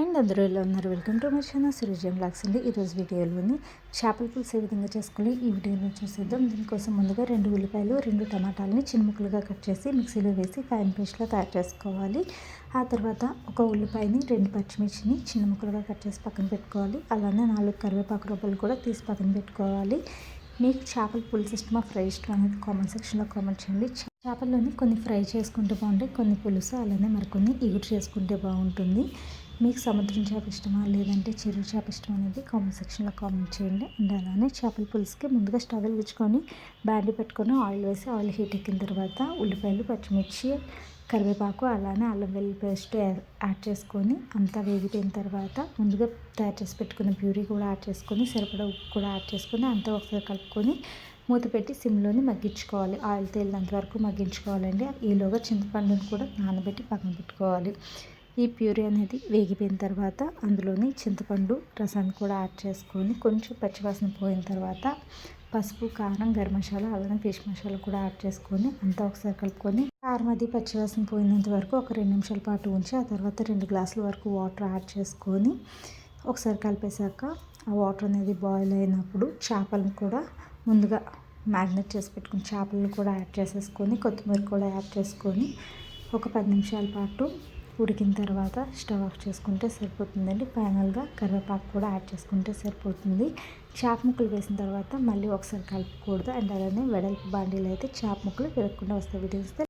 And అందరూ. ఎలా ఉన్నారు welcome to my channel Surajam blogs అండి ఈరోజు వీడియోలోని చేపల పులుసు ఏ విధంగా చేసుకోవాలి ఈ వీడియోలో చూసేద్దాం. దీనికోసం ముందుగా రెండు ఉల్లిపాయలు రెండు టమాటాలని చిన్న ముక్కలుగా కట్ చేసి మిక్సీలో వేసి ఫైన్ పేస్ట్లో తయారు చేసుకోవాలి. ఆ తర్వాత ఒక ఉల్లిపాయని రెండు పచ్చిమిర్చిని చిన్న ముక్కలుగా కట్ చేసి పక్కన పెట్టుకోవాలి. అలానే నాలుగు కరివేపాకు రూపాయలు కూడా తీసి పక్కన పెట్టుకోవాలి. మీకు చేపల పులుసు ఇష్టమా ఫ్రై ఇష్టం అనేది కామెంట్ సెక్షన్లో కామెంట్ చేయండి. చేపల్లోని కొన్ని ఫ్రై చేసుకుంటే బాగుంటాయి కొన్ని పులుసు అలానే మరికొన్ని ఇగురు చేసుకుంటే బాగుంటుంది. మీకు సముద్రం చేప ఇష్టమా? లేదంటే చెరువు చేప ఇష్టం అనేది కామెంట్ సెక్షన్లో కామెంట్ చేయండి. అండ్ అలానే చేపల పులుసుకి ముందుగా స్టవ్ ఉంచుకొని బ్యాండ్ పెట్టుకొని ఆయిల్ వేసి ఆయిల్ హీట్ ఎక్కిన తర్వాత ఉల్లిపాయలు పచ్చిమిర్చి కరివేపాకు అలానే అల్లం వెల్లుల్లి పేస్ట్ యాడ్ చేసుకొని అంతా వేగిపోయిన తర్వాత ముందుగా తయారు చేసి పెట్టుకున్న ప్యూరీ కూడా యాడ్ చేసుకొని సరిపడా ఉప్పు కూడా యాడ్ చేసుకొని అంతా ఒకసారి కలుపుకొని మూత పెట్టి సిమ్లోని మగ్గించుకోవాలి. ఆయిల్ తేలినంత వరకు మగ్గించుకోవాలండి. ఈలోగా చింతపండును కూడా నానబెట్టి పక్కన పెట్టుకోవాలి. ఈ ప్యూరీ అనేది వేగిపోయిన తర్వాత అందులోని చింతపండు రసాన్ని కూడా యాడ్ చేసుకొని కొంచెం పచ్చివాసన పోయిన తర్వాత పసుపు కారం గరం మసాలా అలానే ఫిష్ మసాలా కూడా యాడ్ చేసుకొని అంతా ఒకసారి కలుపుకొని కారం అది పచ్చివాసన పోయినంత వరకు ఒక రెండు నిమిషాల పాటు ఉంచి ఆ తర్వాత రెండు గ్లాసుల వరకు వాటర్ యాడ్ చేసుకొని ఒకసారి కలిపేశాక ఆ వాటర్ అనేది బాయిల్ అయినప్పుడు చేపలను కూడా ముందుగా మ్యాగ్నెట్ చేసి పెట్టుకుని చేపలను కూడా యాడ్ చేసేసుకొని కొత్తిమీర కూడా యాడ్ చేసుకొని ఒక పది నిమిషాల పాటు ఉడికిన తర్వాత స్టవ్ ఆఫ్ చేసుకుంటే సరిపోతుందండి. ఫైనల్గా కరివేపాకు కూడా యాడ్ చేసుకుంటే సరిపోతుంది. చేప ముక్కలు వేసిన తర్వాత మళ్ళీ ఒకసారి కలుపుకూడదు. అండ్ అలానే వెడల్పు బాండీలు అయితే చేప ముక్కలు విరగకుండా వస్తాయి. వీడియోస్తే